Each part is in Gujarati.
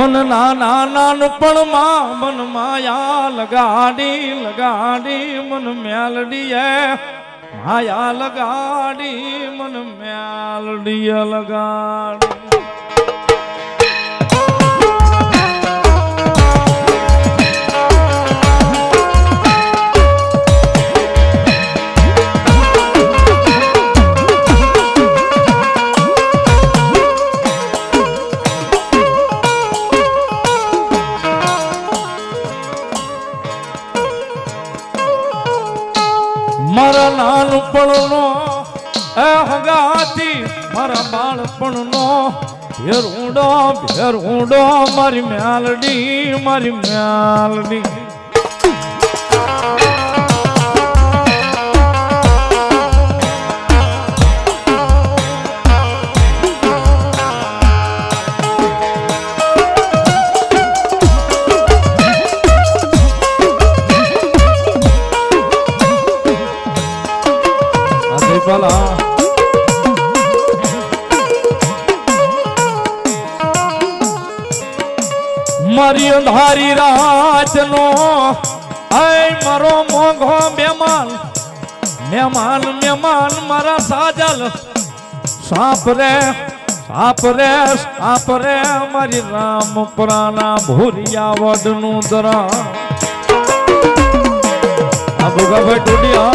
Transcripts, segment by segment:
મન નાના નાનપણમાં મન માયા લગાડી લગાડી મન મ્યાલડીએ માયા લગાડી મન મ્યાલડીએ લગાડી. મારા નાનપણનો એ હગાતી મારા બાળપણનો. ભેરુંડો ભેરુંડો મારી મ્યાલડી મારી મ્યાલડી. મારો મોઘો મહેમાન મહેમાન મહેમાન, મારા સાજલ. સાપ રે સાપ રે સાપ રે, મારી રામ પ્રાણા ભૂરિયા વડનું દરા ભોગાભાઈ ટોડિયા.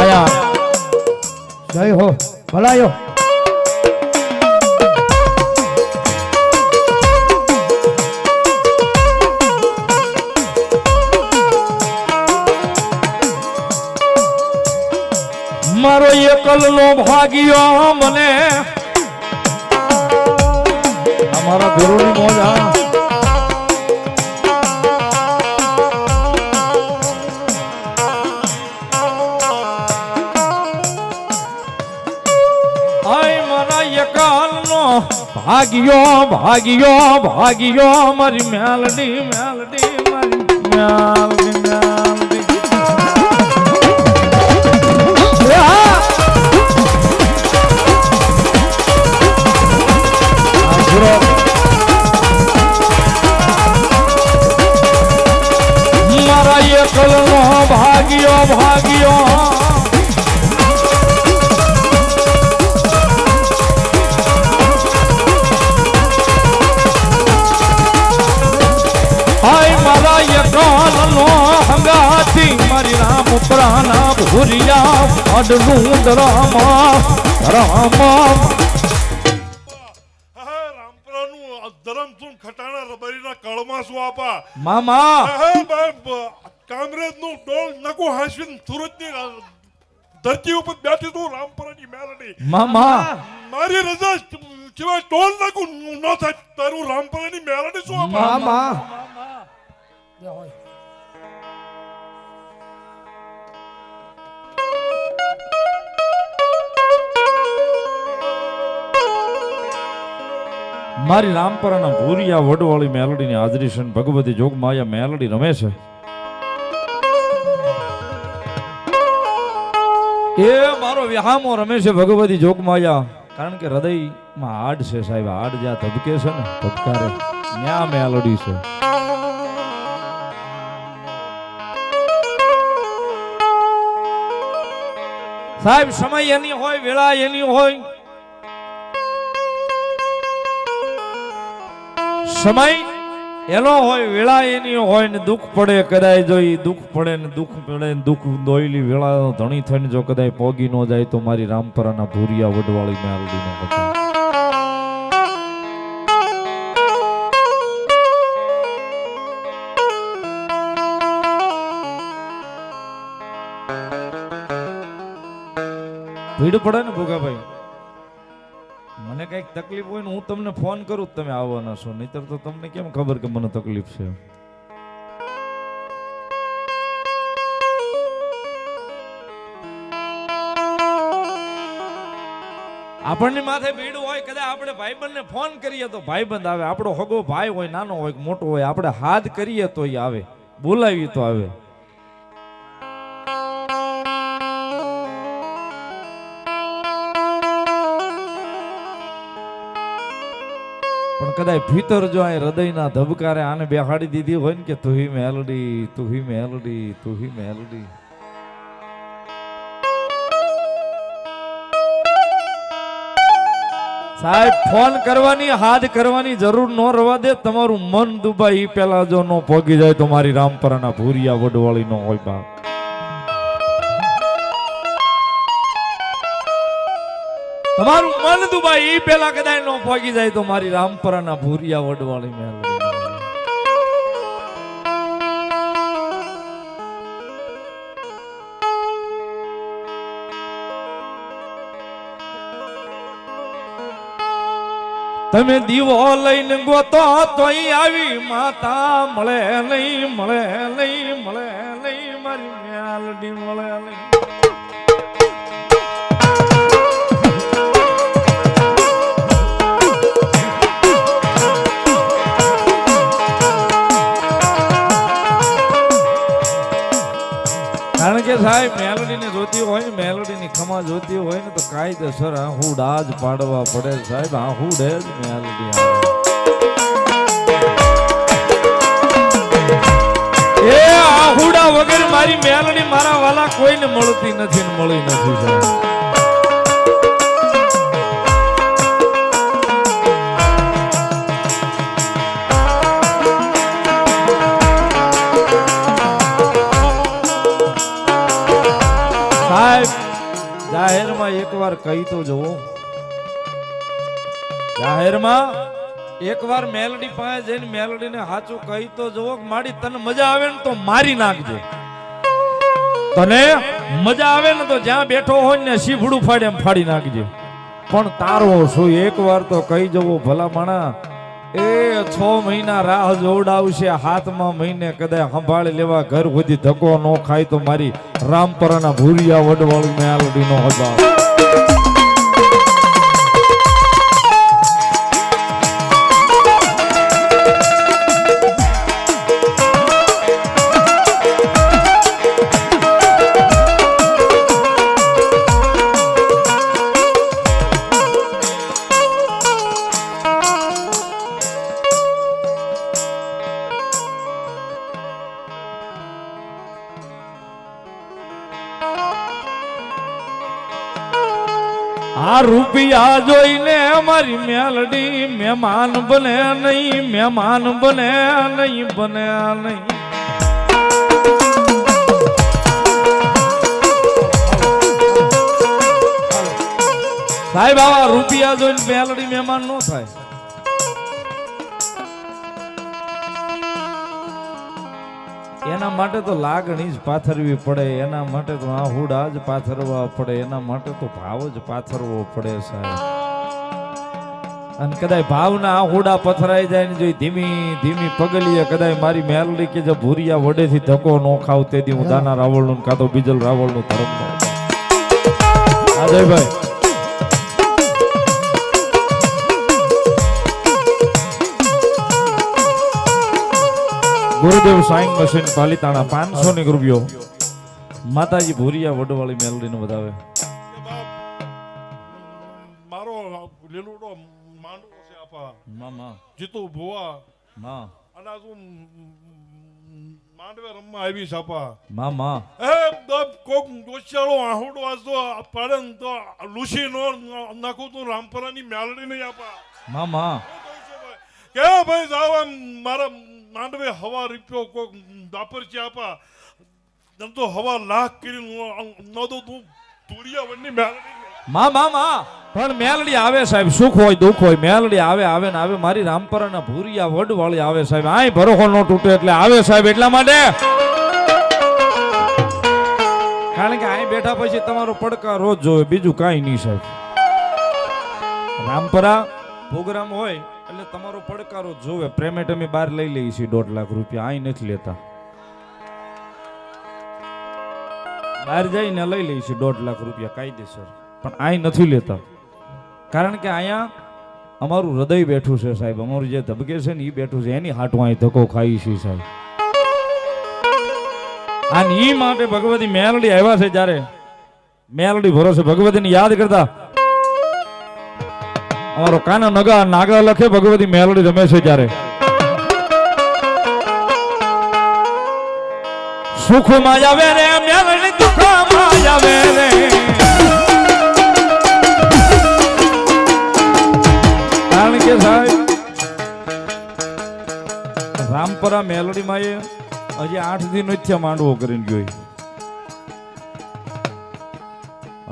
આયા. જય હો, ભલાયો. એકલનો ભાગ્યો મને. અમારા ગુરુની મોજ એકલનો ભાગ્યો ભાગ્યો ભાગ્યો મારી મેલડી મેલડી મારી મેલડી. મારા એકલનો ભાગ્યો ભાગ્યો. હાય મારા એકલનો હંગાથી મારી રામ પ્રાણા ભૂરિયા અડનું દરામા રામપુરાનું ધરમસુન ખટાણા રબરીના કળમાં શું આપા? મામા. કામરેજનું ડોલ નકુ હાંસવીને સુરતની ધરતી ઉપર બેઠી તું રામપરાની મેલડી મામા મારી રજા સિવાય ટોલ નાખું ન થાય તારું રામપરાની મેલડી શું મામા મારી રામપરાના ભૂરિયા વડવાળી મેલડીની હાજરી છે ભગવતી જોગમાયા મેલડી રમે છે એ મારો વ્યામો રમે છે ભગવતી જોગમાયા. કારણ કે હૃદયમાં હાડ છે સાહેબ હાડ જ્યાં ધબકે છે ને, ધબકારે. ન્યા મેલોડી છે. સાહેબ, સમય એની હોય, વેળા એની હોય. સમય એનો હોય, વેળા એની હોય ને દુઃખ પડે કદાય જો એ દુઃખ પડે ને દુઃખ પડે ને દુઃખ દોયલી વેળા ધણી થઈને જો કદાય પોગી ન જાય તો મારી રામપરાના ભૂરિયા વડવાળી મેલડી નો ભીડ પડે ને ભોગાભાઈ? મને કંઈક તકલીફ હોય ને હું તમને ફોન કરું તમે આવવાના છો. નહીતર તો તમને કેમ ખબર કે મને તકલીફ છે? આપણની માથે ભીડ હોય, કદાચ આપણે ભાઈબંધને ફોન કરીએ તો ભાઈબંધ આવે. આપણો હગો ભાઈ હોય, નાનો હોય મોટો હોય, આપણે હાથ કરીએ તો આવે. બોલાવીએ તો આવે. પણ કદાચ ભીતર જો આ હૃદયના ધબકારે આને બેહાડી દીધી હોય ને કે તુહી મેલડી તુહી મેલડી તુહી મેલડી. સાહેબ, ફોન કરવાની, હાથ કરવાની જરૂર ન રવા દે, તમારું મન દુભાઈ પેલા જો નો પોગી જાય તો મારી રામપરાના ભૂરિયા વડવાળી નો હોય બાપ. તમારું મન દુબાઈ ઈ પેલા કદાચ નો ફોગી જાય તો મારી રામપરાના ભૂરિયા વડવાળી મેલ તમે દીવો લઈને ગોતો તોય આવી માતા મળે નહીં મળે નહીં મળે નહીં, મારી મેલડી મળે નહીં. કે સાહેબ મેલોડી ને જોતી હોય ને મેલોડી ની ખમા જોતી હોય ને તો કાયદેસર આહુડ આજ પાડવા પડે સાહેબ આહુડ જ મેલોડી આવે. એ આહુડા વગર મારી મેલડી મારા વાલા કોઈને મળતી નથી ને મળી નથી સાહેબ જાહેરમાં એકવાર કહી તો જવો જાહેરમાં એકવાર મેલડી પાસે જઈને મેલડીને હાચું કહી તો જવો માડી, તને મજા આવે ને તો મારી નાખજો. તને મજા આવે ને તો જ્યાં બેઠો હોય ને શીફડું ફાડે એમ ફાડી નાખજે. પણ તારો શું? એકવાર તો કહી જવો, ભલા માણા એ છ મહિના રાહ જોવડાવશે. હાથમાં મહિને કદાચ સંભાળી લેવા ઘર સુધી ધક્કો ન ખાય તો મારી રામપરાના ભૂરિયા વડવાળું મેલડી નો હજાર રૂપિયા જોઈને અમારી મેલડી મહેમાન બને નહીં, મહેમાન બને નહીં બને નહીં. સાહેબ આવા રૂપિયા જોઈને મેલડી મહેમાન નો થાય. એના માટે તો લાગણી જ પાથરવી પડે, એના માટે તો આહુડા જ પાથરવા પડે, એના માટે તો ભાવ જ પાથરવો પડે સાહેબ. અને કદાચ ભાવના આહુડા પથરાઈ જાય ને જો ધીમી ધીમી પગલીએ કદાચ મારી મેલડી કે જે ભૂરિયા વડેથી ધક્કો નો ખાવ તે દી હું દાના રાવળનું કાં તો બીજલ રાવળનું ધર્મ અજયભાઈ ગુરુદેવ સાઈન મશીન પાલીતાણા પાંચસો ની રૂપિયો માતાજી ભૂરિયા વડવાળી મેલડી નું બતાવે મારો લીલુડો માંડવો છે આપા. મામા જીતુ ભુવા. મા અને આ તું માંડવે રમવા આવી છે આપા મામા એ દબ કોક દોસ્યાળો આહુડો આજો પડન તો લૂસી નો નાખું તું રામપરાની મેલડી નહીં આપા. મામા કે ભાઈ જાવ મારા માંડવે હવા રીપ્યો, કોક દાપર છે આપા. એમ તો હવા લાખ કરી ન દો તું, તુરિયા વનની મેલડી મા, માં માં, પણ મેલડી આવે સાહેબ, સુખ હોય, દુઃખ હોય, મેલડી આવે આવે ને આવે, મારી રામપરાના ભૂરિયા વડવાળી આવે સાહેબ, આય ભરોખો નો તૂટે એટલે આવે સાહેબ એટલા માટે. કારણ કે અહીં બેઠા પછી તમારો પડકાર રોજ જોવે, બીજું કાંઈ નહીં સાહેબ. રામપરા પ્રોગ્રામ હોય એટલે તમારો પડકારો જોવે. પેમેન્ટ અમે બહાર લઈ લઈએ છીએ દોઢ લાખ રૂપિયા. અહીં નથી લેતા. બહાર જઈને લઈ લઈએ છીએ દોઢ લાખ રૂપિયા કાયદેસર. પણ અહીં નથી લેતા. કારણ કે અહીંયા અમારું હૃદય બેઠું છે સાહેબ. અમારું જે ધબકે છે ને એ બેઠું છે. એની હાટું અહીં ધક્કો ખાઈ છે સાહેબ. અને ઈ માટે ભગવતી મેલડી આવ્યા છે જ્યારે. મેલડી ભરોસે ભગવતીને યાદ કરતા અમારો કાનો નગા નાગા લખે, ભગવતી મેલડી રમે છે ત્યારે. સુખ આવે રે, મેલડી દુઃખમાં આવે રે. કારણ કે સાહેબ, રામપરા મેલડીમાં એ હજી આઠ દિન જ માંડવો કરીને ગયો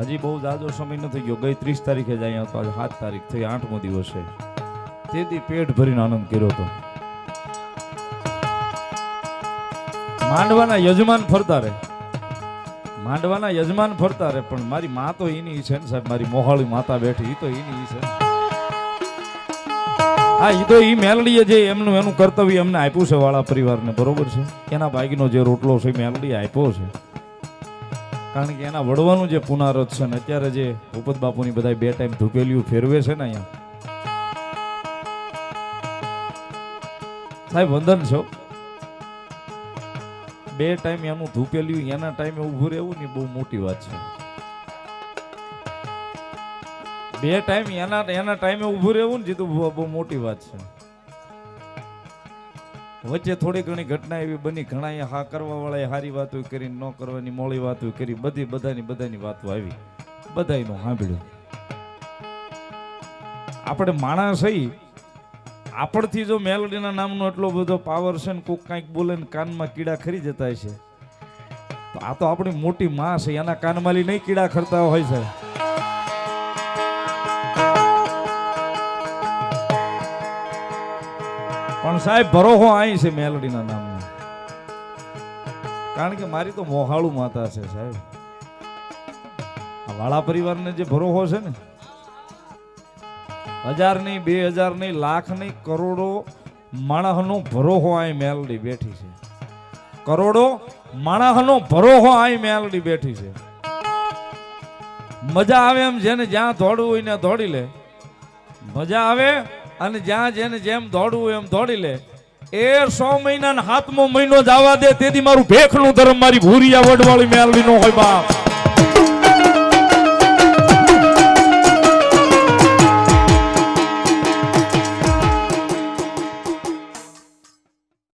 હજી બહુ જાજો સમય નથી ગયો. ગઈ ત્રીસ તારીખે જ અહીંયા આજે સાત તારીખ થઈ, આઠમો દિવસ તેથી પેટ ભરીને આનંદ કર્યો હતો. માંડવાના યજમાન ફરતા રહે. માંડવાના યજમાન ફરતા રહે, પણ મારી મા તો એની છે ને સાહેબ. મારી મોહાળી માતા બેઠી એ તો એની છે. હા એ તો એ મેલડીએ જે એમનું, એનું કર્તવ્ય એમને આપ્યું છે વાળા પરિવારને. બરોબર છે? એના ભાગીનો જે રોટલો છે મેલડી આપ્યો છે. કારણ કે એના વડવાનું જે પુનારત છે ને અત્યારે જે ભૂપત બાપુની બધા બે ટાઈમ ધૂપેલિયું ફેરવે છે ને અહીંયા. સાહેબ, વંદન છો? બે ટાઈમ એનું ધૂપેલિયું એના ટાઈમે ઊભું રહેવું ને બહુ મોટી વાત છે. બે ટાઈમ એના એના ટાઈમે ઊભું રહેવું ને જીતું બહુ મોટી વાત છે. વચ્ચે થોડી ઘણી ઘટના એવી બની. ઘણા હા કરવા વાળા સારી વાતો કરી, ન કરવાની મોળી વાતો કરી. બધી બધાની બધાની વાતો આવી. બધાયનું સાંભળ્યું. આપણે માણસ હઈ. આપણથી જો મેલડીના નામનો એટલો બધો પાવર છે ને કોક કાંઈક બોલે ને કાનમાં કીડા ખરી જતા છે તો આ તો આપણી મોટી માં છે. એના કાનમાલી નહીં કીડા ખરતા હોય છે પણ સાહેબ, ભરોહો અહીં છે મેલડીના નામનો. કારણ કે મારી તો મોહાળું માતા છે સાહેબ. આ વાળા પરિવારને જે ભરોહો છે ને હજાર નહીં બે હજાર નહીં લાખ નહીં કરોડો માણસનો ભરોહો અહીં મેલડી બેઠી છે. કરોડો માણસનો ભરોહો અહીં મેલડી બેઠી છે. મજા આવે એમ જેને જ્યાં દોડવું હોય ને દોડી લે. મજા આવે અને જ્યાં જેને જેમ દોડવું એમ દોડી લે. એ સો મહિના હાથમો મહિનો જવા દે, તેથી મારું ભેખનું ધર્મ, મારી ભૂરિયા વડવાળી મેળવી નો હોય બાપ.